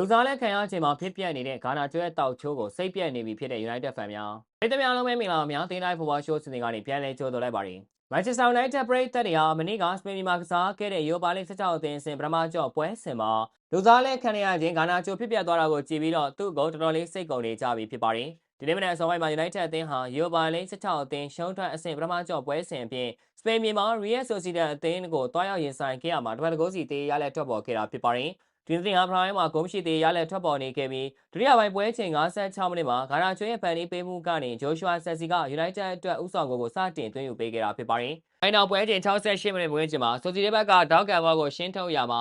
လူစားလက်ခံရချိန်မှာဖြစ်ပျက်နေတဲ့ဂါနာကျွဲတောက်ချိုးကိုစိတ်ပြက်နေပြီဖြစ်တဲ့ United Fan များပြည်သူများလုံးပဲမင်္ဂလာပါများတင်းတိုင်းဖူဘောရှိုးစင်တွေကနေပြန်လည်ကြိုဆိုလိုက်ပါတယ်မန်ချက်စတာယူနိုက်တက်ပရိသတ်တွေဟာမနေ့ကစပိန်ပြည်မှာကစားခဲ့တဲ့ယူပါလိ16အသင်းအဆင့်ပထမကျော့ပွဲစဉ်မှာလူစားလက်ခံရခြင်းဂါနာချိုးဖြစ်ပျက်သွားတာကိုကြည့်ပြီးတော့သူ့ကိုတော်တော်လေးစိတ်ကုန်နေကြပြီဖြစ်ပါတယ်ဒီနေ့မနေ့အစောပိုင်းမှာ United အသင်းဟာယူပါလိ16အသင်းရှုံးထွက်အဆင့်ပထမကျော့ပွဲစဉ်အပြင်စပိန်ပြည်မှာ Real Sociedad အသင်းကိုတွားရောက်ရင်ဆိုင်ခဲ့ရမှာတပတ်တကောစီတေးရလက်ထွက်ပေါ်ခဲ့တာဖြစ်ပါတယ် ဒီသင်းဟာပရိုင်းမှာဂုံးရှိသေးရလက်ထွက်ပေါ်နေခဲ့ပြီးဒုတိယပိုင်းပွဲချိန်56မိနစ်မှာဂါနာကျွေးရဲ့ပန်နီးပေးမှုကနေဂျိုရှွာဆက်စီက United အတွက်ဥဆောင်ကိုကိုစတင်သွင်းယူပေးခဲ့တာဖြစ်ပါတယ်။အဲနောက်ပွဲချိန်68မိနစ်ပွဲချိန်မှာဆိုစီဒေဘက်ကဒေါက်ကန်ဘောကိုရှင်းထုတ်ရမှာ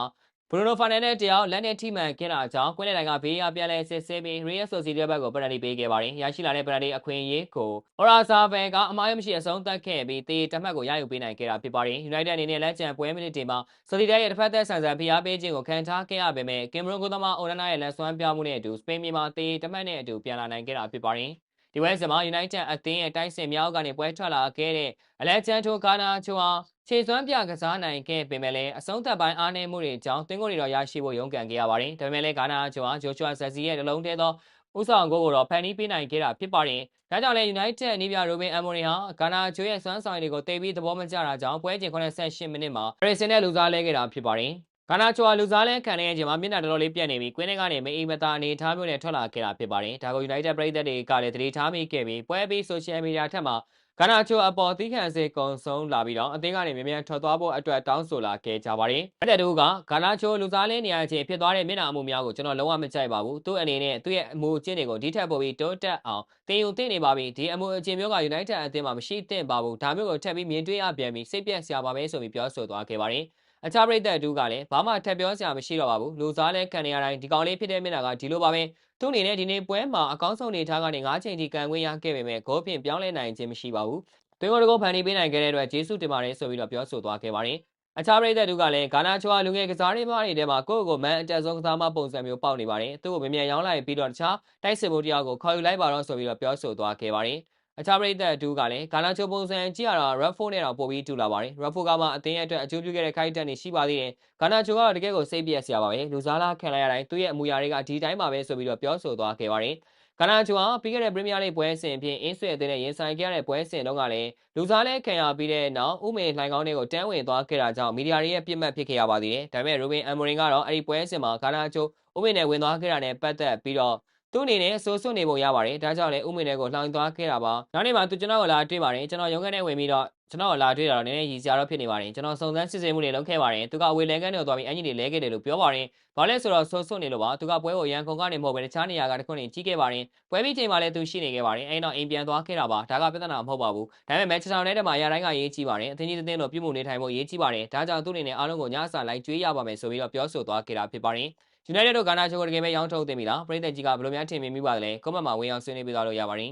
ဘရူနိုဖာနန်ဒက်တယောက်လက်နဲ့ထိမှန်ခဲ့တာကြောင့်ကွင်းတိုင်းကဘေးရပြန်လဲစစ်ဆေးပြီး Real Sociedad ဘက်ကိုပနတီပေးခဲ့ပါတယ်။ရရှိလာတဲ့ပနတီအခွင့်အရေးကို Oraza ဘန်ကအမားရမရှိအဆုံးသတ်ခဲ့ပြီးတေးတမတ်ကိုရယူပေးနိုင်ခဲ့တာဖြစ်ပါတယ်။ United အနေနဲ့လက်ကျန်ပွဲမိနစ်တွေမှာ Sociedad ရဲ့တစ်ဖက်သက်ဆန်ဆန်ဖိအားပေးခြင်းကိုခံထားခဲ့ရပေမဲ့ကင်မရွန်ကိုသမားအိုနနာရဲ့လက်စွမ်းပြမှုနဲ့အတူစပိန်ပြည်မှာတေးတမတ်နဲ့အတူပြန်လာနိုင်ခဲ့တာဖြစ်ပါတယ်။ ဒီဝဲစမှာ United အသင်းရဲ့တိုက်စစ်မြောက်ကနေပွဲထွက်လာခဲ့တဲ့အလက်ချန်တိုကာနာချိုဟာခြေစွမ်းပြကစားနိုင်ခဲ့ပေမဲ့လည်းအဆုံးသက်ပိုင်းအားနည်းမှုတွေကြောင့်သင်းကိုတွေတော့ရရှိဖို့ရုန်းကန်ခဲ့ရပါတယ်။ဒါပေမဲ့လည်းဂါနာချိုဟာဂျိုရှွာဆက်စီရဲ့တလုံးတည်းသောဥဆောင်ကိုကိုတော့ဖန်တီးပေးနိုင်ခဲ့တာဖြစ်ပါတယ်။ဒါကြောင့်လည်း United နီးပြရိုဘင်အမိုရီဟာဂါနာချိုရဲ့စွမ်းဆောင်ရည်တွေကိုတိတ်ပြီးသဘောမကျတာကြောင့်ပွဲချိန်88မိနစ်မှာရီဆင်နဲ့လူစားလဲခဲ့တာဖြစ်ပါတယ်။ ဂါနာချိုဟာလူစားလဲခံနေချိန်မှာမျက်နှာတော်တော်လေးပြတ်နေပြီးကွင်းထဲကနေမအိမ်မသာအနေထားမျိုးနဲ့ထွက်လာခဲ့တာဖြစ်ပါတယ်။ဒါကို United ပရိသတ်တွေကလည်းသတိထားမိခဲ့ပြီးပွဲပြီး social media ထက်မှာဂါနာချိုအပေါ်သီးခံစေကုံဆုံးလာပြီးတော့အသင်းကနေမြန်မြန်ထွက်သွားဖို့အတွက်တောင်းဆိုလာခဲ့ကြပါတယ်။အဲ့တဲ့တူကဂါနာချိုလူစားလင်းနေရခြင်းဖြစ်သွားတဲ့မျက်နှာအမှုများကိုကျွန်တော်လုံးဝမကြိုက်ပါဘူး။သူ့အနေနဲ့သူ့ရဲ့အမှုအကျင့်တွေကိုဒီထက်ပိုပြီးတိုးတက်အောင်တင်ယူတင်နေပါပြီ။ဒီအမှုအကျင့်မျိုးက United အသင်းမှာမရှိသင့်ပါဘူး။ဒါမျိုးကိုထပ်ပြီးမြင်တွေ့ရပြန်ပြီးစိတ်ပြက်စရာပါပဲဆိုပြီးပြောဆိုသွားခဲ့ပါတယ်။ အခြားပရိသတ်အတူကလည်းဘာမှထပ်ပြောစရာမရှိတော့ပါဘူးလူစားလဲခံနေရတိုင်းဒီကောင်လေးဖြစ်တဲ့မျက်နှာကဒီလိုပါပဲသူ့အနေနဲ့ဒီနေ့ပွဲမှာအကောင်းဆုံးနေထားကနေ၅ချိန်ထိကန်ခွင့်ရခဲ့ပေမဲ့ဂိုးဖြင့်ပြောင်းလဲနိုင်ခြင်းမရှိပါဘူးသွင်းကုန်တကောဖန်တီးပေးနိုင်ခဲ့တဲ့အတွက်ဂျေဆုတင်ပါတယ်ဆိုပြီးတော့ပြောဆိုသွားခဲ့ပါတယ်အခြားပရိသတ်တို့ကလည်းဂါနာချိုအားလူငယ်ကစားသမားတွေထဲမှာကိုယ့်ကိုမန်အတက်ဆုံးကစားမပုံစံမျိုးပေါက်နေပါတယ်။သူ့ကိုမြန်မြန်ရောင်းလိုက်ပြီးတော့တခြားတိုက်စစ်မှုတရားကိုခေါ်ယူလိုက်ပါတော့ဆိုပြီးတော့ပြောဆိုသွားခဲ့ပါတယ်။ အခြားပရိသတ်တူကလည်းဂါနာချိုပုံစံကြည့်ရတာ Redford နဲ့တော့ပိုပြီးတူလာပါတယ်။ Redford ကမှအသင်းရဲ့အတွက်အကျိုးပြုခဲ့တဲ့ခိုက်တက်နေရှိပါသေးတယ်။ဂါနာချိုကတော့တကယ်ကိုစိတ်ပြည့်စရာပါပဲ။လူစားလားခံလိုက်ရတိုင်းသူ့ရဲ့အမူအရာတွေကဒီတိုင်းပါပဲဆိုပြီးတော့ပြောဆိုသွားခဲ့ပါတယ်။ဂါနာချိုဟာပြီးခဲ့တဲ့ပရီးမီးယားလိပွဲစဉ်အပြင်အင်းဆွေအသင်းနဲ့ရင်ဆိုင်ခဲ့ရတဲ့ပွဲစဉ်တုန်းကလည်းလူစားလဲခံရပြီးတဲ့နောက်ဥမေလှိုင်ကောင်းတွေကိုတန်းဝင်သွားခဲ့တာကြောင့်မီဒီယာတွေရဲ့ပြစ်မှတ်ဖြစ်ခဲ့ရပါသေးတယ်။ဒါပေမဲ့ရိုဘင်အမ်မိုရင်ကတော့အဲ့ဒီပွဲစဉ်မှာဂါနာချိုဥမေနဲ့ဝင်သွားခဲ့တာနဲ့ပတ်သက်ပြီးတော့ သူ့အနေနဲ့ဆိုးဆွနေပုံရပါတယ်။ဒါကြောင့်လည်းဥမေနဲ့ကိုလှောင်သွားခဲ့တာပါ။နောက်နေ့မှာသူကျွန်တော်ကိုလာတွေ့ပါတယ်။ကျွန်တော်ရုံးခန်းထဲဝင်ပြီးတော့ကျွန်တော်လာတွေ့တာတော့နည်းနည်းရည်စရာတော့ဖြစ်နေပါတယ်ကျွန်တော်စုံစမ်းစစ်ဆေးမှုတွေလုပ်ခဲ့ပါတယ်သူကအဝေလဲကန်းတွေသွားပြီးအင်ဂျင်တွေလဲခဲ့တယ်လို့ပြောပါတယ်ဘာလဲဆိုတော့ဆိုးဆွနေလို့ပါသူကပွဲကိုရန်ကုန်ကနေမဟုတ်ဘဲတခြားနေရာကတခုနေကြီးခဲ့ပါတယ်ပွဲပြီးချိန်မှာလည်းသူရှိနေခဲ့ပါတယ်အဲ့တော့အိမ်ပြန်သွားခဲ့တာပါဒါကပြဿနာမဟုတ်ပါဘူးဒါပေမဲ့မန်ချက်စတာယူနိုက်တက်မှာရတိုင်းကရေးကြီးပါတယ်အသင်းကြီးတဲ့လို့ပြုမှုနေထိုင်ဖို့ရေးကြီးပါတယ်ဒါကြောင့်သူ့အနေနဲ့အားလုံးကိုညစာလိုက်ကြွေးရပါမယ်ဆိုပြီးတော့ပြောဆိုသွားခဲ့တာဖြစ်ပါတယ် United တို့ဂါနာချိုကိုတကယ်ပဲရောင်းထုတ်သိပြီလားပြည်သက်ကြီးကဘယ်လိုများထင်မြင်မိပါသလဲကွန်မန့်မှာဝင်အောင်ဆွေးနွေးပြသွားလို့ရပါတယ်